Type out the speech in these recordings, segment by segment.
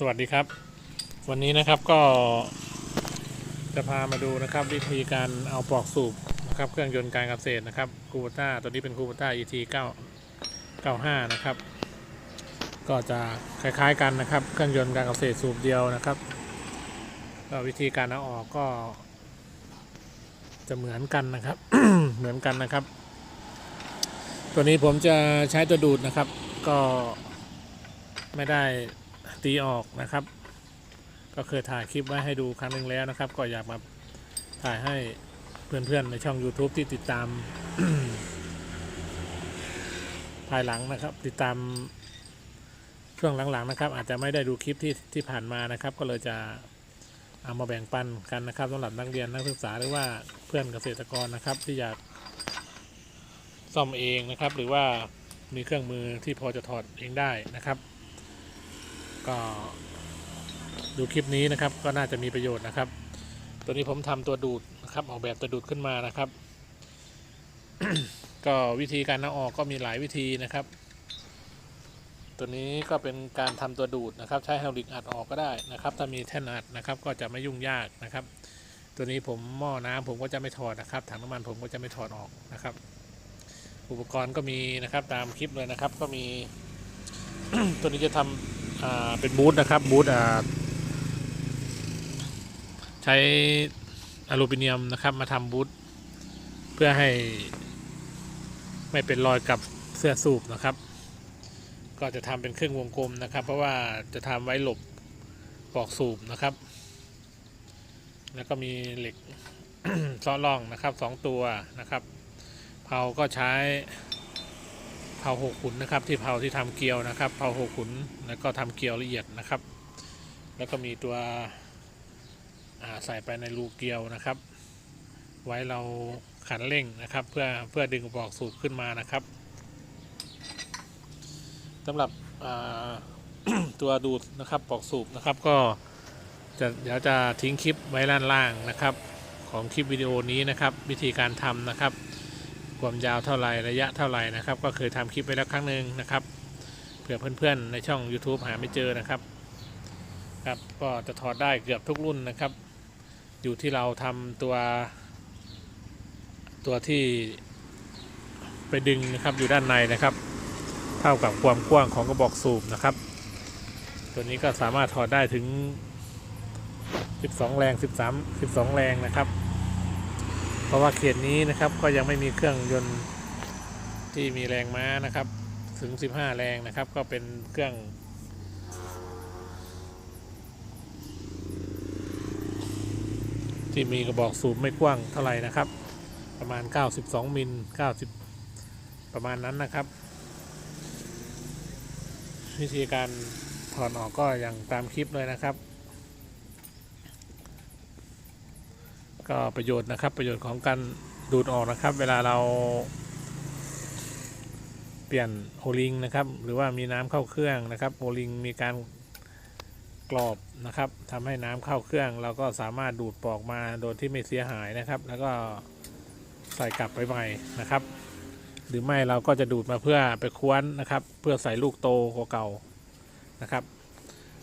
สวัสดีครับ วันนี้นะครับก็จะพามาดูนะครับ วิธีการเอาปลอกสูบนะครับเครื่องยนต์การเกษตรนะครับคูบต้าตัวนี้เป็นคูบต้า ET 9 95 นะครับ ก็จะคล้ายๆกันนะครับ เครื่องยนต์การเกษตรสูบเดียวนะครับก็วิธีการเอาออกก็ จะเหมือนกันนะครับ เหมือนกันนะครับ ตัวนี้ผมจะใช้ตัวดูดนะครับ ก็ไม่ได้ ตีออกนะครับ ก็เคยถ่ายคลิปไว้ให้ดูครั้งหนึ่งแล้วนะครับ ก็อยากมาถ่ายให้เพื่อนๆในช่อง YouTube ที่ติดตาม ภายหลังนะครับ ติดตามช่วงหลังๆนะครับ อาจจะไม่ได้ดูคลิปที่ที่ผ่านมานะครับ ก็เลยจะเอามาแบ่งปันกันนะครับสำหรับนักเรียนนักศึกษาหรือว่าเพื่อนเกษตรกรนะครับ ที่อยากซ่อมเองนะครับ หรือว่ามีเครื่องมือที่พอจะถอดเองได้นะครับ ก็ดูคลิปนี้นะครับ ก็น่าจะมีประโยชน์นะครับ ตัวนี้ผมทำตัวดูดนะครับ ออกแบบตัวดูดขึ้นมานะครับ ก็วิธีการเอาออกก็มีหลายวิธีนะครับ ตัวนี้ก็เป็นการทำตัวดูดนะครับ ใช้ไฮดรอลิกอัดออกก็ได้นะครับ ถ้ามีแท่นอัดนะครับ ก็จะไม่ยุ่งยากนะครับ ตัวนี้ผมหม้อน้ำผมก็จะไม่ถอดนะครับ ถังน้ำมันผมก็จะไม่ถอดออกนะครับ อุปกรณ์ก็มีนะครับตามคลิปเลยนะครับ ก็มี ตัวนี้จะทำ อ่าเป็นบูธนะครับบูธอ่าใช้อลูมิเนียมนะครับมาทำบูธเพื่อให้ไม่เป็นรอยกับเสื้อสูบนะครับ ก็จะทำเป็นเครื่องวงกลมนะครับ เพราะว่าจะทำไว้หลบปลอกสูบนะครับ แล้วก็มีเหล็กซ้อล่องนะครับสองตัวนะครับเผาก็ใช้ เผาหกขุนนะครับ ที่เผาที่ทำเกลียวนะครับเผาหกขุนแล้วก็ทำเกลียวละเอียดนะครับ แล้วก็มีตัวใส่ไปในรูเกลียวนะครับ ไว้เราขันเร่งนะครับ เพื่อเพื่อดึงปลอกสูบขึ้นมานะครับสำหรับตัวดูดนะครับปลอกสูบนะครับก็จะเดี๋ยวจะทิ้งคลิปไว้ด้านล่างนะครับ ของคลิปวิดีโอนี้นะครับ วิธีการทำนะครับ ความยาวเท่าไรระยะเท่าไรนะครับ ก็เคยทำคลิปไปแล้วครั้งหนึ่งนะครับเผื่อเพื่อนๆในช่อง YouTube หาไม่เจอนะครับครับก็จะถอดได้เกือบทุกรุ่นนะครับ อยู่ที่เราทำตัว ตัวที่ไปดึงนะครับอยู่ด้านในนะครับ เท่ากับความกว้างของกระบอกสูบนะครับ ตัวนี้ก็สามารถถอดได้ถึง 12 แรง 13 12 แรงนะครับ เพราะว่าเขตนี้นะครับก็ยังไม่มีเครื่องยนต์ที่มีแรงม้านะครับ ถึง 15 แรงนะครับ ก็เป็นเครื่อง ที่มีกระบอกสูบไม่กว้างเท่าไหร่นะครับ ประมาณ 92 มิล 90 ประมาณนั้นนะครับ วิธีการถอดออกก็อย่างตามคลิปเลยนะครับ ก็ประโยชน์นะครับ ประโยชน์ของการดูดออกนะครับ เวลาเราเปลี่ยนโอลิงนะครับ หรือว่ามีน้ำเข้าเครื่องนะครับโอลิงมีการกรอบนะครับทำให้น้ำเข้าเครื่อง เราก็สามารถดูดปลอกมาโดยที่ไม่เสียหายนะครับ แล้วก็ใส่กลับไปใหม่นะครับ หรือไม่เราก็จะดูดมาเพื่อไปค้วนนะครับ เพื่อใส่ลูกโตกว่าเก่านะครับ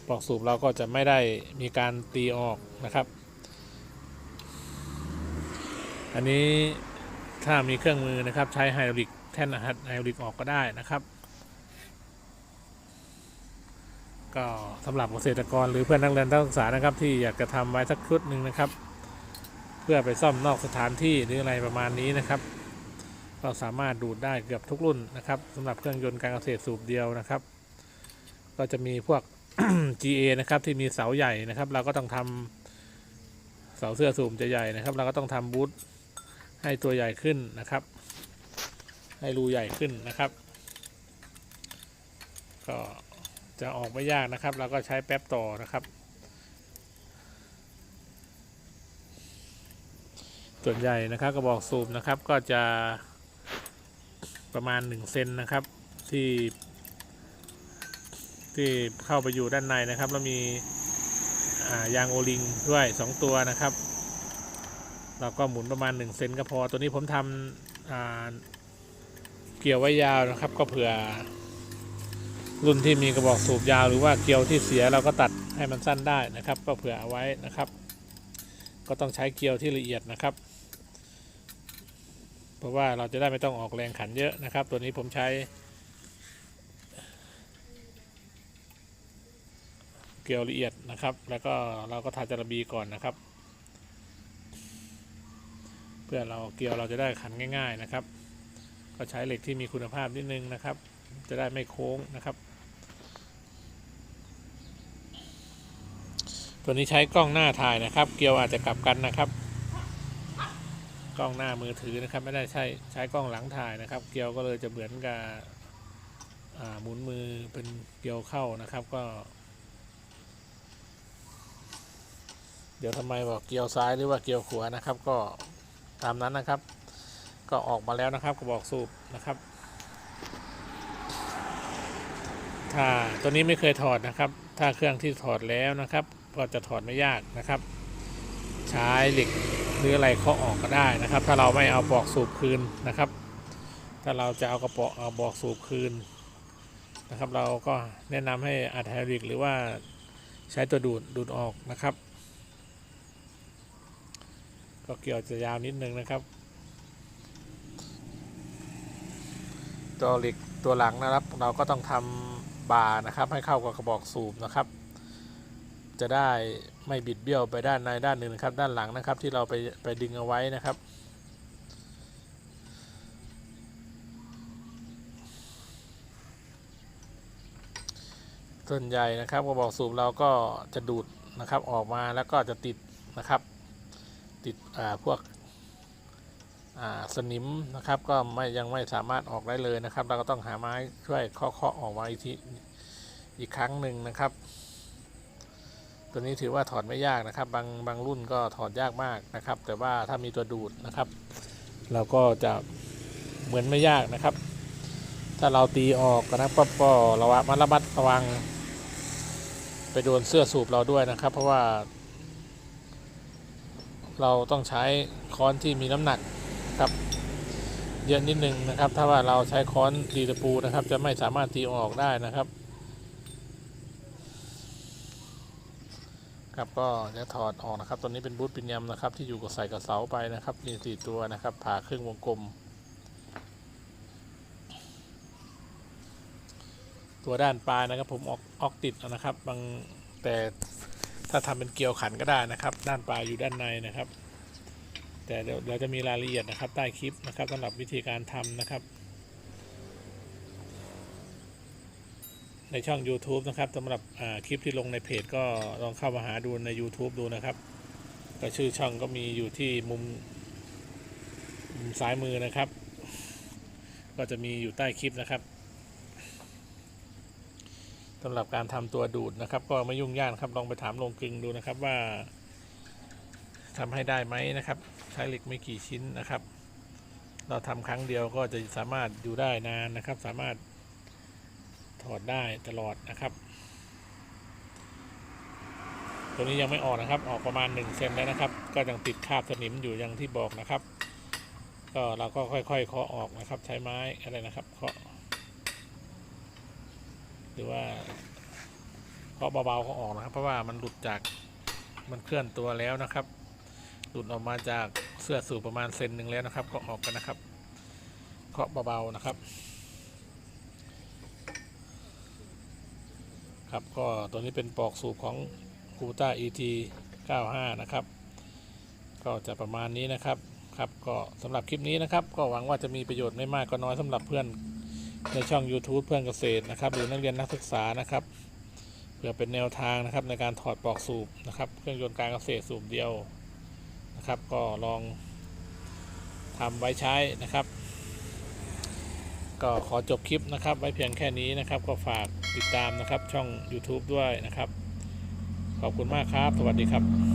ปลอกสูบเราก็จะไม่ได้มีการตีออกนะครับ อันนี้ถ้ามีเครื่องมือนะครับใช้ไฮดรอลิกแท่นไฮดรอลิกออกก็ได้นะครับ ก็สำหรับเกษตรกรหรือเพื่อนนักเรียนนักศึกษานะครับ ที่อยากจะทำไว้สักชุดหนึ่งนะครับ เพื่อไปซ่อมนอกสถานที่หรืออะไรประมาณนี้นะครับ ก็สามารถดูดได้เกือบทุกรุ่นนะครับสำหรับเครื่องยนต์การเกษตรสูบเดียวนะครับ ก็จะมีพวก GA นะครับที่มีเสาใหญ่นะครับ เราก็ต้องทำเสาเสื้อสูบจะใหญ่นะครับ เราก็ต้องทำบูธ ให้ตัวใหญ่ขึ้นนะครับ ให้รูใหญ่ขึ้นนะครับ ก็จะออกไม่ยากนะครับ เราก็ใช้แป๊บต่อนะครับ ส่วนใหญ่นะครับกระบอกสูบนะครับก็จะประมาณ1เซนนะครับที่ที่เข้าไปอยู่ด้านในนะครับ แล้วมีายางโอลิงด้วย 2 ตัวนะครับ เราก็หมุนประมาณ1เซนก็พอ ตัวนี้ผมทำเกี่ยวไว้ยาวนะครับ ก็เผื่อ รุ่นที่มีกระบอกสูบยาวหรือว่าเกลียวที่เสียเราก็ตัดให้มันสั้นได้นะครับ ก็เผื่อเอาไว้นะครับ ก็ต้องใช้เกลียวที่ละเอียดนะครับ เพราะว่าเราจะได้ไม่ต้องออกแรงขันเยอะนะครับ ตัวนี้ผมใช้เกลียวละเอียดนะครับ แล้วก็เราก็ทาจาระบีก่อนนะครับ พื่อเราเกลียวเราจะได้ขันง่าย ๆนะครับ ก็ใช้เหล็กที่มีคุณภาพนิดนึงนะครับ จะได้ไม่โค้งนะครับ ตัวนี้ใช้กล้องหน้าถ่ายนะครับ เกลียวอาจจะกลับกันนะครับ กล้องหน้ามือถือนะครับ ไม่ได้ใช้ใช้กล้องหลังถ่ายนะครับ เกลียวก็เลยจะเหมือนกับหมุนมือเป็นเกลียวเข้านะครับก็ เดี๋ยวทำไมบอกเกลียวซ้ายหรือว่าเกลียวขวานะครับก็ ตามนั้นนะครับ ก็ออกมาแล้วนะครับกระบอกสูบนะครับถ้าตัวนี้ไม่เคยถอดนะครับ ถ้าเครื่องที่ถอดแล้วนะครับ ก็จะถอดไม่ยากนะครับ ใช้เหล็กหรืออะไรเคาะออกก็ได้นะครับ ถ้าเราไม่เอาปอกสูบคืนนะครับ ถ้าเราจะเอากระป๋อเอาบอกสูบคืนนะครับ เราก็แนะนำให้อัดไฮดรอลิกหรือว่าใช้ตัวดูดดูดออกนะครับ ก็เกี่ยวจะยาวนิดนึงนะครับ ตัวเหล็กตัวหลังนะครับ เราก็ต้องทำบาร์นะครับ ให้เข้ากับกระบอกสูบนะครับ จะได้ไม่บิดเบี้ยวไปด้านในด้านหนึ่งนะครับ ด้านหลังนะครับที่เราไปไปดึงเอาไว้นะครับส่วนใหญ่นะครับกระบอกสูบเราก็จะดูดนะครับออกมาแล้วก็จะติดนะครับ ติดพวกสนิมนะครับ ก็ไม่ยังไม่สามารถออกได้เลยนะครับ เราก็ต้องหาไม้ช่วยเคาะๆออกมาอีกทีอีกครั้งหนึ่งนะครับ ตัวนี้ถือว่าถอดไม่ยากนะครับ บางบางรุ่นก็ถอดยากมากนะครับ แต่ว่าถ้ามีตัวดูดนะครับ เราก็จะเหมือนไม่ยากนะครับ ถ้าเราตีออกนะครับก็ก็ระวังระมัดระวัง ไปโดนเสื้อสูบเราด้วยนะครับ เพราะว่า เราต้องใช้ค้อนที่มีน้ำหนักครับ เยอะนิดนึงนะครับ ถ้าว่าเราใช้ค้อนตีตะปูนะครับ จะไม่สามารถตีออกได้นะครับครับก็จะถอดออกนะครับตัวนี้เป็นบูทปินยมนะครับ ที่อยู่กับใส่กับเสาไปนะครับมีสี่ตัวนะครับผ่าครึ่งวงกลม ตัวด้านปลายนะครับ ผมออกออกติดนะครับ บางแต่ ถ้าทำเป็นเกลียวขันก็ได้นะครับ ด้านปลายอยู่ด้านในนะครับ แต่เดี๋ยวเราจะมีรายละเอียดนะครับ ใต้คลิปนะครับสำหรับวิธีการทำนะครับ ในช่อง YouTube นะครับสำหรับคลิปที่ลงในเพจก็ลองเข้ามาหาดูใน YouTube ดูนะครับก็ชื่อช่องก็มีอยู่ที่มุมมุมซ้ายมือนะครับ ก็จะมีอยู่ใต้คลิปนะครับ สำหรับการทำตัวดูดนะครับ ก็ไม่ยุ่งยากครับลองไปถามลงกลึงดูนะครับว่าทำให้ได้ไหมนะครับ ใช้เหล็กไม่กี่ชิ้นนะครับ เราทำครั้งเดียวก็จะสามารถอยู่ได้นานนะครับ สามารถถอดได้ตลอดนะครับ ตัวนี้ยังไม่ออกนะครับ ออกประมาณ1เซนแล้วนะครับ ก็ยังติดคราบสนิมอยู่อย่างที่บอกนะครับ ก็เราก็ค่อยๆเคาะออกนะครับ ใช้ไม้อะไรนะครับเคาะ หรือว่าเคาะเบาๆก็ออกนะครับ เพราะว่ามันหลุดจากมันเคลื่อนตัวแล้วนะครับ หลุดออกมาจากเสื้อสูบประมาณเซนหนึ่งแล้วนะครับ ก็ออกกันนะครับเคาะเบาๆนะครับ ครับก็ตัวนี้เป็นปลอกสูบของคูต้า ET 95 นะครับ ก็จะประมาณนี้นะครับครับก็สำหรับคลิปนี้นะครับ ก็หวังว่าจะมีประโยชน์ไม่มากก็น้อยสำหรับเพื่อน ในช่อง YouTube เพื่อนเกษตรนะครับ หรือนักเรียนนักศึกษานะครับ เพื่อเป็นแนวทางนะครับในการถอดปลอกสูบนะครับ เครื่องยนต์การเกษตรสูบเดียวนะครับ ก็ลองทำไว้ใช้นะครับ ก็ขอจบคลิปนะครับ ไว้เพียงแค่นี้นะครับ ก็ฝากติดตามนะครับช่อง YouTube ด้วยนะครับ ขอบคุณมากครับ สวัสดีครับ